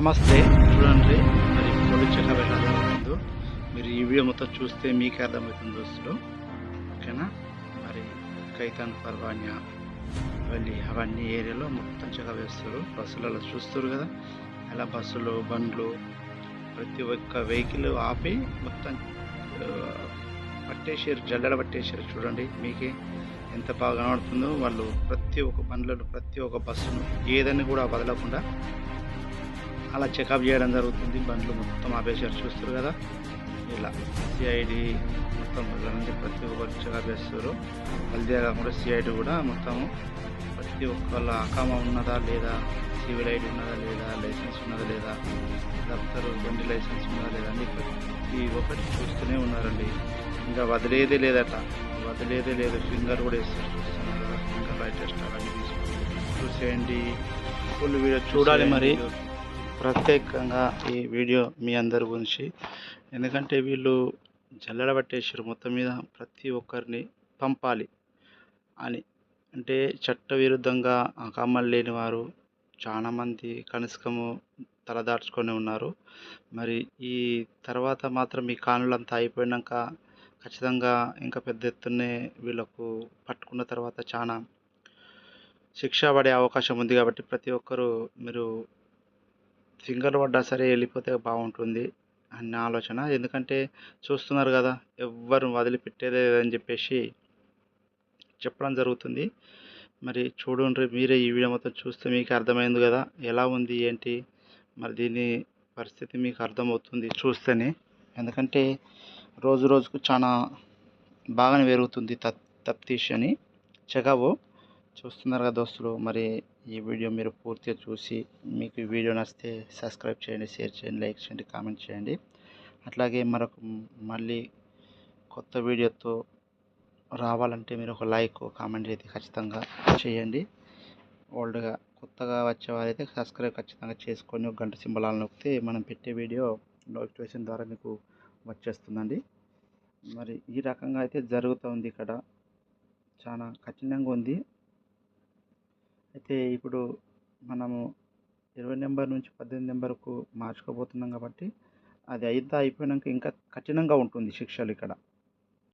నమస్తే. చూడండి మరి పోలీస్ చెకప్ ఎలా మీరు ఈ వీడియో మొత్తం చూస్తే మీకే అర్థమవుతుంది దోస్తులు. ఓకేనా? మరి కైతాన్ పర్వాణ్య వెళ్ళి అవన్నీ ఏరియాలో మొత్తం చెకప్ వేస్తారు. బస్సులలో చూస్తారు కదా. అలా బస్సులు బండ్లు ప్రతి ఒక్క వెహికల్ ఆపి మొత్తం పట్టేసారు జల్లెడ పట్టేసారు చూడండి. మీకే ఎంత బాగా కనబడుతుందో వాళ్ళు ప్రతి ఒక్క బండ్లను ప్రతి ఒక్క బస్సును ఏదని కూడా వదలకుండా అలా చెకప్ చేయడం జరుగుతుంది. బండ్లు మొత్తం ఆపేసారు చూస్తారు కదా? ఇలా సిఐడి మొత్తం నుండి ప్రతి ఒక్కరు చెకప్ చేస్తారు. హల్దీ కాకుండా సిఐడి కూడా మొత్తం ప్రతి ఒక్కళ్ళ అకామా ఉన్నదా లేదా? సివిల్ ఐడి ఉన్నదా లేదా? లైసెన్స్ ఉన్నదా లేదా? దఫ్తరు బండి లైసెన్స్ ఉన్నదా లేదా? అని ప్రతి ఒక్కటి చూస్తూనే ఉన్నారండి. ఇంకా వదిలేదే లేదట. వదిలేదే లేదు. ఫింగర్ కూడా వేస్తారు. చూస్తున్నారు కదా? ఫింగర్ లైట్ టెస్ట్ అవన్నీ చూసేయండి. ఫుల్ వీడియో చూడాలి మరి. ప్రత్యేకంగా ఈ వీడియో మీ అందరి గురించి. ఎందుకంటే వీళ్ళు జల్లెడ పట్టేసారు మొత్తం మీద ప్రతి ఒక్కరిని పంపాలి అని. అంటే చట్టవిరుద్ధంగా అకమ్మలు లేని వారు చాలామంది కనిష్కము తలదార్చుకొని ఉన్నారు. మరి ఈ తర్వాత మాత్రం ఈ కానులంతా అయిపోయినాక ఖచ్చితంగా ఇంకా పెద్ద ఎత్తునే వీళ్ళకు పట్టుకున్న తర్వాత చాలా శిక్ష పడే అవకాశం ఉంది కాబట్టి ప్రతి ఒక్కరూ మీరు ఫింగర్ పడ్డా సరే వెళ్ళిపోతే బాగుంటుంది అన్న ఆలోచన. ఎందుకంటే చూస్తున్నారు కదా ఎవ్వరు వదిలిపెట్టేదే లేదని చెప్పేసి చెప్పడం జరుగుతుంది. మరి చూడండి మీరే ఈ వీడియో మొత్తం చూస్తే మీకు అర్థమైంది కదా ఎలా ఉంది ఏంటి? మరి దీని పరిస్థితి మీకు అర్థమవుతుంది చూస్తేనే. ఎందుకంటే రోజు రోజుకు చాలా బాగానే పెరుగుతుంది తప్ తప్తీష్ అని. చెకవు చూస్తున్నారు కదా దోస్తులు మరి ఈ వీడియో మీరు పూర్తిగా చూసి మీకు వీడియో నచ్చితే సబ్స్క్రైబ్ చేయండి షేర్ చేయండి లైక్ చేయండి కామెంట్ చేయండి. అట్లాగే మరొక మళ్ళీ కొత్త వీడియోతో రావాలంటే మీరు ఒక లైక్ కామెంట్ అయితే ఖచ్చితంగా చేయండి. ఓల్డ్గా కొత్తగా వచ్చేవారైతే సబ్స్క్రైబ్ ఖచ్చితంగా చేసుకొని ఒక గంట సింబలాలు నొక్కితే మనం పెట్టే వీడియో నోటిఫికేషన్ ద్వారా మీకు వచ్చేస్తుందండి. మరి ఈ రకంగా అయితే జరుగుతుంది ఇక్కడ. చాలా కఠినంగా ఉంది. అయితే ఇప్పుడు మనము ఇరవై నెంబర్ నుంచి పద్దెనిమిది నెంబర్కు మార్చుకోబోతున్నాం కాబట్టి అది అయితే అయిపోయినాక ఇంకా కఠినంగా ఉంటుంది శిక్షలు ఇక్కడ.